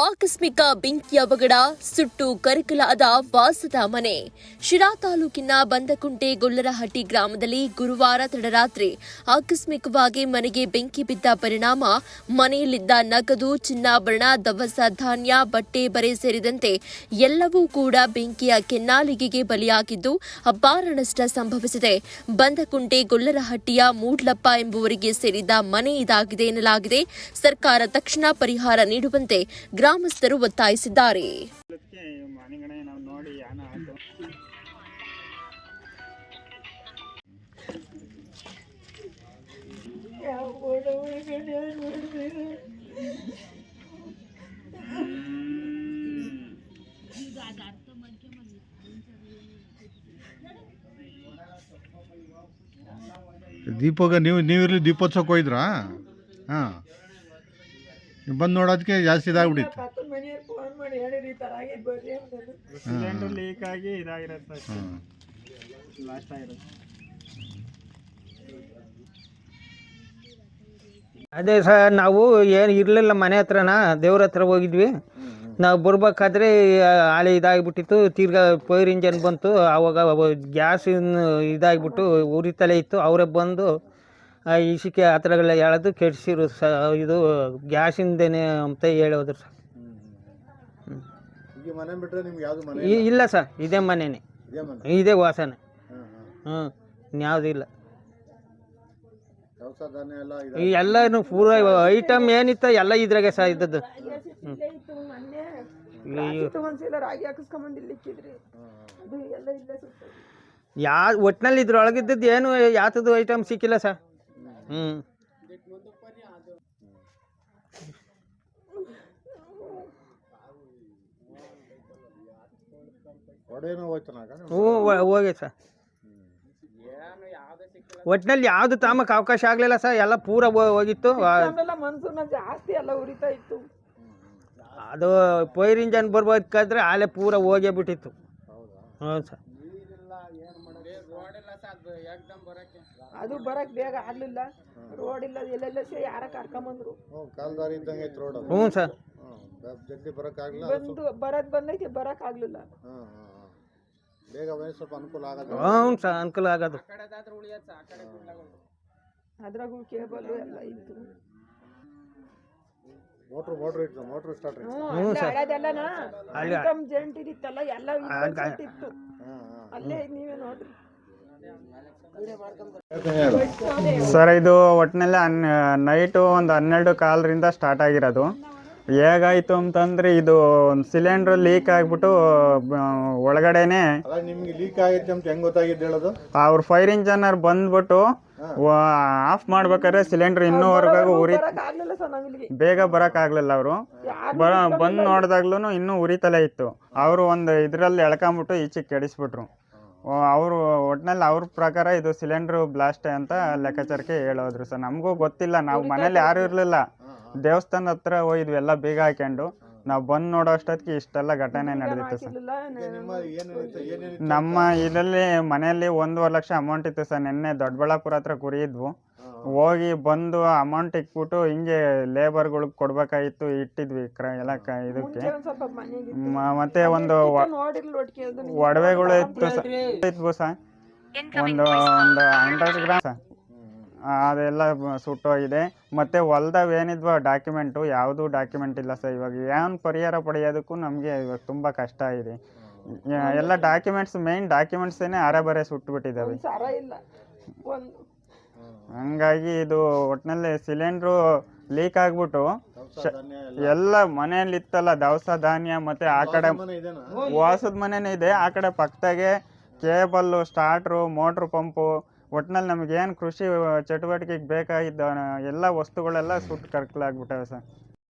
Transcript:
ಆಕಸ್ಮಿಕ ಬೆಂಕಿ ಅವಘಡ ಸುಟ್ಟು ಕರಕಲಾದ ವಾಸದ ಮನೆ. ಶಿರಾ ತಾಲೂಕಿನ ಬಂದಕುಂಟೆ ಗೊಲ್ಲರಹಟ್ಟಿ ಗ್ರಾಮದಲ್ಲಿ ಗುರುವಾರ ತಡರಾತ್ರಿ ಆಕಸ್ಮಿಕವಾಗಿ ಮನೆಗೆ ಬೆಂಕಿ ಬಿದ್ದ ಪರಿಣಾಮ, ಮನೆಯಲ್ಲಿದ್ದ ನಗದು, ಚಿನ್ನಾಭರಣ, ದವಸ ಧಾನ್ಯ, ಬಟ್ಟೆ ಬರೆ ಸೇರಿದಂತೆ ಎಲ್ಲವೂ ಕೂಡ ಬೆಂಕಿಯ ಕೆನ್ನಾಲಿಗೆಗೆ ಬಲಿಯಾಗಿದ್ದು ಅಪಾರ ನಷ್ಟ ಸಂಭವಿಸಿದೆ. ಬಂದಕುಂಟೆ ಗೊಲ್ಲರಹಟ್ಟಿಯ ಮೂಡ್ಲಪ್ಪ ಎಂಬುವರಿಗೆ ಸೇರಿದ ಮನೆ ಇದಾಗಿದೆ ಎನ್ನಲಾಗಿದೆ. ಸರ್ಕಾರ ತಕ್ಷಣ ಪರಿಹಾರ ನೀಡುವಂತೆ ಗ್ರಾಮಸ್ಥರು ಒತ್ತಾಯಿಸಿದ್ದಾರೆ. ದೀಪಗ ನೀವು ನೀವಿರಲಿ ದೀಪೋತ್ಸವಕ್ಕೆ ಹೋಯ್ದ್ರಾ ಹಾಂ. ಬಂದು ನೋಡೋದಕ್ಕೆ ಜಾಸ್ತಿ ಇದಾಗ್ಬಿಟ್ಟಿತ್ತು. ಪಕ್ಕದ ಮನೆಯವ್ರು ಫೋನ್ ಮಾಡಿ ಹೇಳಿರಿ ಈ ಥರ ಆಗಿದ್ದು ಬರ್ರಿ ಅಂತಂದು ಸಿಲಿಂಡರ್ ಲೀಕ್ ಆಗಿ ಇದಾಗಿರುತ್ತೆ ಹಾಂ ಲಾಸ್ಟ್ ಆಗಿರುತ್ತೆ. ಅದೇ ಸರ್ ನಾವು ಏನು ಇರಲಿಲ್ಲ ಮನೆ ಹತ್ರನ ದೇವ್ರ ಹತ್ರ ಹೋಗಿದ್ವಿ. ನಾವು ಬರ್ಬೇಕಾದ್ರೆ ಹಳೆ ಇದಾಗಿಬಿಟ್ಟಿತ್ತು. ತಿರ್ಗಾ ಪೈರ್ ಇಂಜನ್ ಬಂತು. ಆವಾಗ ಗ್ಯಾಸ್ ಇದಾಗಿಬಿಟ್ಟು ಉರಿತಲೇ ಇತ್ತು. ಅವರೇ ಬಂದು ಇಸಿಕೆ ಆ ಥರಗಳೆಲ್ಲ ಹೇಳೋದು ಕೆಡಿಸಿರು ಸ ಇದು ಗ್ಯಾಸಿಂದೇನೆ ಅಂತ ಹೇಳೋದ್ರು ಸರ್ ಮನೆ ಈ- ಇಲ್ಲ ಸರ್ ಇದೇ ಮನೆನೇ ಇದೇ ವಾಸನೆ ಹ್ಞೂ ಇನ್ಯಾವುದೂ ಇಲ್ಲ ಎಲ್ಲ ಇದೆ ಈ ಎಲ್ಲನೂ ಪೂರ ಐಟಮ್ ಏನಿತ್ತ ಎಲ್ಲ ಇದ್ರಾಗೆ ಸಹ ಇದ್ದದ್ದು ಯಾ ಒಟ್ನಲ್ಲಿ ಇದ್ರೊಳಗಿದ್ದದ್ದು ಏನು ಯಾತದ್ದು ಐಟಮ್ ಸಿಕ್ಕಿಲ್ಲ ಸರ್ ಹ್ಞೂ ಹೋಗಿ ಸರ್. ಒಟ್ಟಿನಲ್ಲಿ ಯಾವುದು ತಾಮಕ್ಕೆ ಅವಕಾಶ ಆಗಲಿಲ್ಲ ಸರ್ ಎಲ್ಲ ಪೂರ ಹೋಗಿತ್ತು. ಆಮೇಲೆ ಮನ್ಸೂನ ಜಾಸ್ತಿ ಎಲ್ಲ ಉರಿತಾ ಇತ್ತು. ಅದು ಪೈರ್ ಇಂಜನ್ ಬರ್ಬೇಕಾದ್ರೆ ಆಲೆ ಪೂರ ಹೋಗೇ ಬಿಟ್ಟಿತ್ತು. ಹ್ಮ್ ಸರ್. ಅದು ಬರಕ್ ಬೇಗ ಆಗ್ಲಿಲ್ಲ. ರೋಡ್ ಇಲ್ಲ ಎಲ್ಲೆಲ್ಲ ಸೇ ಯಾರ ಕರ್ಕೊಂಬಂದ್ರು ಹ್ಞೂ ಕಾಲ್ದಾರಿ ಇದ್ದಂಗೆ ಐತೆ ರೋಡ್ ಹ್ಞೂ ಸರ್. ಜಲ್ದಿ ಜಲ್ದಿ ಆಗಲ್ಲ ಬಂದು ಬರಕ್ ಬಂದೈತಿ ಬರಕ್ ಆಗ್ಲಿಲ್ಲ. ಬೇಗ ಬಂದ್ರೆ ಸ್ವಲ್ಪ ಅನುಕೂಲ ಆಗೋದು ಹ್ಞೂ ಸರ್ ಅನುಕೂಲ ಆಗೋದು. ಅದ್ರಾಗೂ ಕೇಬಲ್ ಎಲ್ಲ ಇತ್ತು. ಮೋಟ್ರು ಮೋಟ್ರು ಇತ್ತು ಮೋಟ್ರು ಸ್ಟಾರ್ಟ್ ಹ್ಞೂ ಹಳದೆಲ್ಲನ? ಅಲ್ಲಿ- ಅನ್ಕಮ್ ಜಂಟ್ ಇದಿತ್ತಲ್ಲ ಎಲ್ಲ ಇತ್ತು. ಅಲ್ಲೇ ನೀವೇ ನೋಡ್ರಿ. ಸರ್ ಇದು ಒಟ್ಟಿನಲ್ಲಿ ಹನ್ ನೈಟು ಒಂದು ಹನ್ನೆರಡು ಕಾಲರಿಂದ ಸ್ಟಾರ್ಟ್ ಆಗಿರೋದು. ಹೇಗಾಯಿತು ಅಂತಂದರೆ ಇದು ಒಂದು ಸಿಲಿಂಡ್ರ್ ಲೀಕ್ ಆಗಿಬಿಟ್ಟು ಒಳಗಡೆನೆ ನಿಮ್ಗೆ ಲೀಕ್ ಆಗೈತೆ ಅಂತ ಹೆಂಗೆ ಗೊತ್ತಾಗಿದ್ದು ಹೇಳೋದು? ಅವ್ರ ಫೈರ್ ಇಂಜನರ್ ಬಂದ್ಬಿಟ್ಟು ಆಫ್ ಮಾಡ್ಬೇಕಾದ್ರೆ ಸಿಲಿಂಡರ್ ಇನ್ನೂವರೆಗೂ ಉರಿ ಬರಕ್ ಆಗ್ಲಿಲ್ಲ ಸರ್ ಬೇಗ ಬರೋಕ್ಕಾಗಲಿಲ್ಲ ಅವರು. ಬ ಬಂದು ನೋಡಿದಾಗ್ಲೂ ಇನ್ನೂ ಉರಿತಲೇ ಇತ್ತು. ಅವರು ಒಂದು ಇದರಲ್ಲಿ ಎಳ್ಕೊಂಬಿಟ್ಟು ಈಚೆಗೆ ಕೆಡಿಸ್ಬಿಟ್ರು. ಅವರು ಒಟ್ಟಿನಲ್ಲಿ ಅವ್ರ ಪ್ರಕಾರ ಇದು ಸಿಲಿಂಡರ್ ಬ್ಲಾಸ್ಟ್ ಅಂತ ಲೆಕ್ಕಾಚಾರಕ್ಕೆ ಹೇಳೋದ್ರು ಸರ್. ನಮಗೂ ಗೊತ್ತಿಲ್ಲ. ನಾವು ಮನೇಲಿ ಯಾರು ಇರಲಿಲ್ಲ. ದೇವಸ್ಥಾನ ಹತ್ರ ಹೋಗಿದ್ವಿ ಎಲ್ಲ ಬೀಗ ಹಾಕೊಂಡು ನಾವು ಬಂದು ನೋಡೋ ಅಷ್ಟೊತ್ತಿಗೆ ಇಷ್ಟೆಲ್ಲ ಘಟನೆ ನಡೆದಿತ್ತು ಸರ್. ನಿಮ್ಮ ಇದರಲ್ಲಿ ಮನೆಯಲ್ಲಿ ಒಂದೂವರೆ ಲಕ್ಷ ಅಮೌಂಟ್ ಇತ್ತು ಸರ್. ನಿನ್ನೆ ದೊಡ್ಡಬಳ್ಳಾಪುರ ಹತ್ರ ಕುರಿಯಿದ್ವು ಹೋಗಿ ಬಂದು ಅಮೌಂಟ್ ಇಕ್ಬಿಟ್ಟು ಹಿಂಗೆ ಲೇಬರ್ಗಳಿಗೆ ಕೊಡ್ಬೇಕಾಗಿತ್ತು ಇಟ್ಟಿದ್ವಿ ಕ್ರ ಎಲ್ಲ ಕ ಇದಕ್ಕೆ. ಮ- ಮತ್ತೆ ಒಂದು ಒಡವೆಗಳು ಇತ್ತು ಸ ಇದ್ವು ಸರ್. ಒಂದು ಒಂದು ಹಂಡ್ರೆಡ್ ಗ್ರಾಮ್ ಸರ್. ಅದೆಲ್ಲ ಬ- ಸುಟ್ಟೋಗಿದೆ. ಮತ್ತೆ ಹೊಲ್ದಾವ್ ಏನಿದ್ವ ಡಾಕ್ಯುಮೆಂಟು ಯಾವುದೂ ಡಾಕ್ಯುಮೆಂಟ್ ಇಲ್ಲ ಸರ್. ಇವಾಗ ಏನು ಪರಿಹಾರ ಪಡೆಯೋದಕ್ಕೂ ನಮಗೆ ಇವಾಗ ತುಂಬ ಕಷ್ಟ ಇದೆ ಯ- ಎಲ್ಲ ಡಾಕ್ಯುಮೆಂಟ್ಸ್ ಮೇನ್ ಡಾಕ್ಯುಮೆಂಟ್ಸೇನೆ ಅರೆ ಬರೆ ಸುಟ್ಟುಬಿಟ್ಟಿದ್ದಾವೆ ಒಂದ್ ಸರ ಇಲ್ಲ. ಒಂದು ಹಂಗಾಗಿ ಇದು ಒಟ್ಟಿನಲ್ಲಿ ಸಿಲಿಂಡ್ರು ಲೀಕ್ ಆಗ್ಬಿಟ್ಟು ಎಲ್ಲ. ಮನೆಯಲ್ಲಿ ಇತ್ತಲ್ಲ ದವಸ ಧಾನ್ಯ ಮತ್ತೆ ಆ ಕಡೆ ವಾಸದ ಮನೆನೇ ಇದೆ ಆ ಕಡೆ ಪಕ್ಕದಾಗೆ ಕೇಬಲ್ಲು ಸ್ಟಾರ್ಟ್ರು ಮೋಟ್ರ್ ಪಂಪು ಒಟ್ನಲ್ಲಿ ನಮಗೇನು ಕೃಷಿ ಚಟುವಟಿಕೆಗೆ ಬೇಕಾಗಿದ್ದ ಎಲ್ಲ ವಸ್ತುಗಳೆಲ್ಲ ಸುಟ್ಟು ಕರ್ಕಲಾಗ್ಬಿಟ್ಟವೆ ಸರ್.